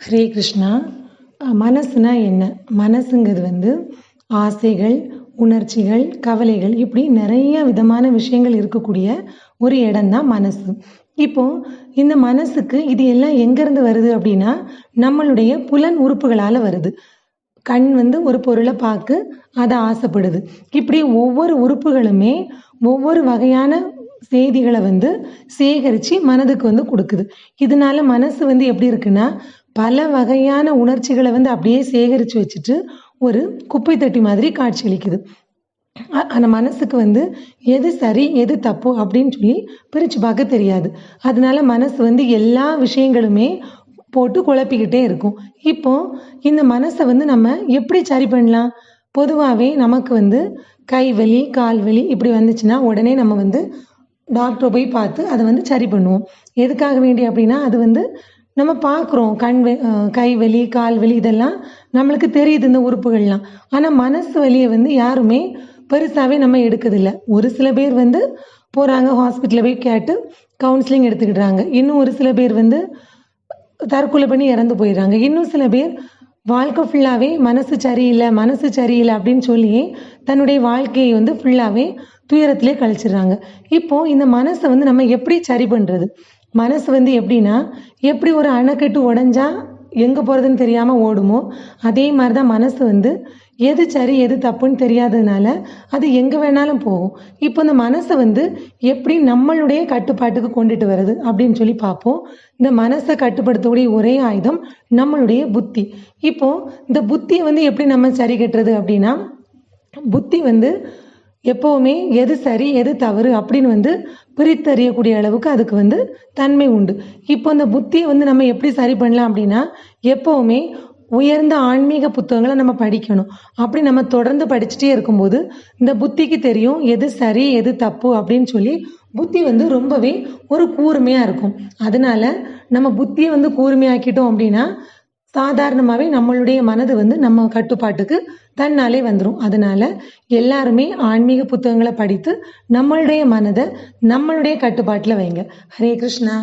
ஹரே கிருஷ்ணா. மனசுனா என்ன? மனசுங்கிறது வந்து ஆசைகள் உணர்ச்சிகள் கவலைகள் இப்படி நிறைய விதமான விஷயங்கள் இருக்கக்கூடிய ஒரு இடம்தான் மனசு. இப்போ இந்த மனசுக்கு இது எல்லாம் எங்கேருந்து வருது அப்படின்னா நம்மளுடைய புலன் உறுப்புகளால் வருது. கண் வந்து ஒரு பொருளை பார்க்க அதை ஆசைப்படுது. இப்படி ஒவ்வொரு உறுப்புகளுமே ஒவ்வொரு வகையான செய்திகளை வந்து சேகரித்து மனதுக்கு வந்து கொடுக்குது. இதனால மனசு வந்து எப்படி இருக்குன்னா பல வகையான உணர்ச்சிகளை வந்து அப்படியே சேகரித்து வச்சுட்டு ஒரு குப்பை தொட்டி மாதிரி காட்சியளிக்குது அந்த மனசுக்கு வந்து எது சரி எது தப்பு அப்படின்னு சொல்லி பிரித்து பார்க்க தெரியாது. அதனால மனசு வந்து எல்லா விஷயங்களுமே போட்டு குழப்பிக்கிட்டே இருக்கும். இப்போ இந்த மனசை வந்து நம்ம எப்படி சரி பண்ணலாம்? பொதுவாகவே நமக்கு வந்து கை வலி கால் வலி இப்படி வந்துச்சுன்னா உடனே நம்ம வந்து டாக்டரை போய் பார்த்து அதை வந்து சரி பண்ணுவோம். எதுக்காக வேண்டி அப்படின்னா அது வந்து நம்ம பார்க்குறோம் கண் கை வலி கால் வலி இதெல்லாம் நம்மளுக்கு தெரியுது இந்த உறுப்புகள்லாம். ஆனால் மனசு வலியை வந்து யாருமே பெருசாகவே நம்ம எடுக்கிறதில்ல. ஒரு சில பேர் வந்து போகிறாங்க ஹாஸ்பிட்டலில் போய் கேட்டு கவுன்சிலிங் எடுத்துக்கிடுறாங்க. இன்னும் ஒரு சில பேர் வந்து தற்கொலை பண்ணி இறந்து போயிடுறாங்க. இன்னும் சில பேர் வாழ்க்கை ஃபுல்லாகவே மனசு சரியில்லை மனசு சரியில்லை அப்படின்னு சொல்லி தன்னுடைய வாழ்க்கையை வந்து ஃபுல்லாகவே துயரத்திலே கழிச்சிடுறாங்க. இப்போ இந்த மனசை வந்து நம்ம எப்படி சரி பண்ணுறது மனசு வந்து எப்படின்னா எப்படி ஒரு அணைக்கட்டு உடஞ்சா எங்கே போகிறதுன்னு தெரியாமல் ஓடுமோ அதே மாதிரி தான் மனசு வந்து எது சரி எது தப்புன்னு தெரியாததுனால அது எங்கே வேணாலும் போகும். இப்போ இந்த மனசை வந்து எப்படி நம்மளுடைய கட்டுப்பாட்டுக்கு கொண்டுட்டு வருது அப்படின்னு சொல்லி பார்ப்போம். இந்த மனசை கட்டுப்படுத்தக்கூடிய ஒரே ஆயுதம் நம்மளுடைய புத்தி. இப்போது இந்த புத்தியை வந்து எப்படி நம்ம சரி கட்டுறது அப்படின்னா புத்தி வந்து எப்போவுமே எது சரி எது தவறு அப்படின்னு வந்து பிரித்தறியக்கூடிய அளவுக்கு அதுக்கு வந்து தன்மை உண்டு. இப்போ இந்த புத்தியை வந்து நம்ம எப்படி சரி பண்ணலாம் அப்படின்னா எப்போவுமே உயர்ந்த ஆன்மீக புத்தகங்களை நம்ம படிக்கணும். அப்படி நம்ம தொடர்ந்து படிச்சுட்டே இருக்கும்போது இந்த புத்திக்கு தெரியும் எது சரி எது தப்பு அப்படின்னு சொல்லி புத்தி வந்து ரொம்பவே ஒரு கூர்மையாக இருக்கும். அதனால நம்ம புத்தியை வந்து கூர்மையாக்கிட்டோம் அப்படின்னா சாதாரணமாகவே நம்மளுடைய மனது வந்து நம்ம கட்டுப்பாட்டுக்கு தன்னாலே வந்துடும் அதனால எல்லாருமே ஆன்மீக புத்தகங்களை படித்து நம்மளுடைய மனதை நம்மளுடைய கட்டுப்பாட்டில் வைங்க. ஹரே கிருஷ்ணா.